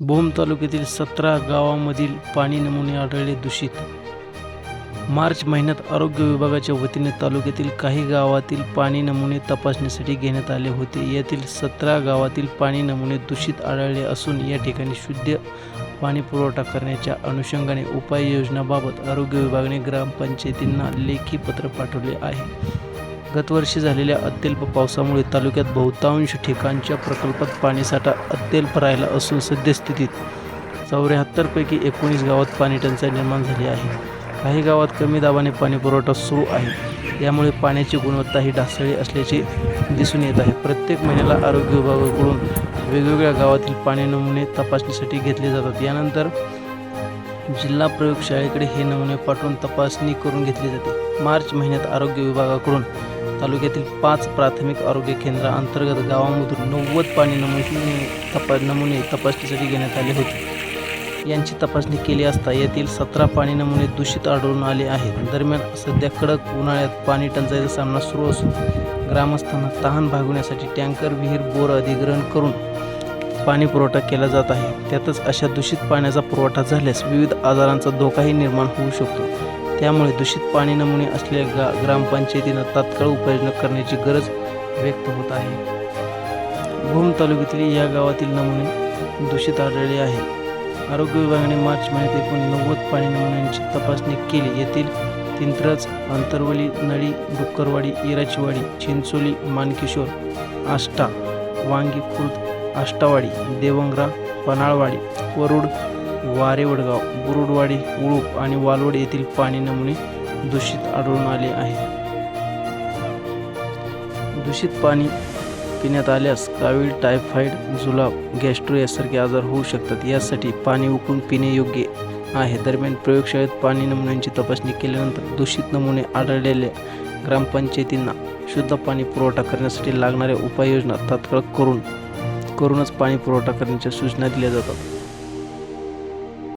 भूम तालुक्यातील सतरा गावांमधील पाणी नमुने आढळले दूषित. मार्च महिन्यात आरोग्य विभागाच्या वतीने तालुक्यातील काही गावातील पाणी नमुने तपासणीसाठी घेण्यात आले होते. यातील सतरा गावातील पाणी नमुने दूषित आढळले असून या ठिकाणी शुद्ध पाणी पुरवठा करण्याच्या अनुषंगाने उपाययोजनाबाबत आरोग्य विभागाने ग्रामपंचायतींना लेखी पत्र पाठवले आहे. गतवर्षी झालेल्या अत्यल्प पावसामुळे तालुक्यात बहुतांश ठिकाणच्या प्रकल्पात पाणीसाठा अत्यल्प राहिला असून सद्यस्थितीत चौऱ्याहत्तरपैकी एकोणीस गावात पाणी टंचाई निर्माण झाली आहे. काही गावात कमी दाबाने पाणी पुरवठा सुरू आहे. यामुळे पाण्याची गुणवत्ता ही ढासळी असल्याचे दिसून येत आहे. प्रत्येक महिन्याला आरोग्य विभागाकडून वेगवेगळ्या गावातील पाणी नमुने तपासणीसाठी घेतले जातात. यानंतर जिल्हा प्रयोगशाळेकडे हे नमुने पाठवून तपासणी करून घेतली जाते. मार्च महिन्यात आरोग्य विभागाकडून तालुक्यातील पाच प्राथमिक आरोग्य केंद्राअंतर्गत गावामधून नव्वद पाणी नमुने तपा नमुने तपासणीसाठी घेण्यात आले होते. यांची तपासणी केली असता यातील सतरा पाणी नमुने दूषित आढळून आले आहेत. दरम्यान सध्या कडक उन्हाळ्यात पाणी टंचाईचा सामना सुरू असून ग्रामस्थांना तहान भागवण्यासाठी टँकर विहीर बोर अधिग्रहण करून पाणी पुरवठा केला जात आहे. त्यातच अशा दूषित पाण्याचा पुरवठा झाल्यास विविध आजारांचा धोकाही निर्माण होऊ शकतो. त्यामुळे दूषित पाणी नमुने असलेल्या गा ग्रामपंचायतीनं तात्काळ उपाययोजना करण्याची गरज व्यक्त होत आहे. भूम तालुक्यातील या गावातील नमुने दूषित आढळले आहेत. आरोग्य विभागाने मार्च महिन्यात एकूण नव्वद पाणी नमुन्यांची तपासणी केली. येथील तिंत्रज अंतरवली नळी डुक्करवाडी इराचीवाडी चिंचोली मानकिशोर आष्टा वांगी खुर्द आष्टावाडी देवंगरा पनाळवाडी वरुड वारेवडगाव बुरुडवाडी उळूप आणि वालवड येथील पाणी नमुने दूषित आढळून आले आहे. दूषित पाणी पिण्यात आल्यास कावीळ टायफाईड जुलाब गॅस्ट्रो यासारखे आजार होऊ शकतात. यासाठी पाणी उकळून पिणे योग्य आहे. दरम्यान प्रयोगशाळेत पाणी नमुन्यांची तपासणी केल्यानंतर दूषित नमुने आढळलेल्या ग्रामपंचायतींना शुद्ध पाणी पुरवठा करण्यासाठी लागणाऱ्या उपाययोजना तात्काळ करून करूनच पाणी पुरवठा करण्याच्या सूचना दिल्या जातात.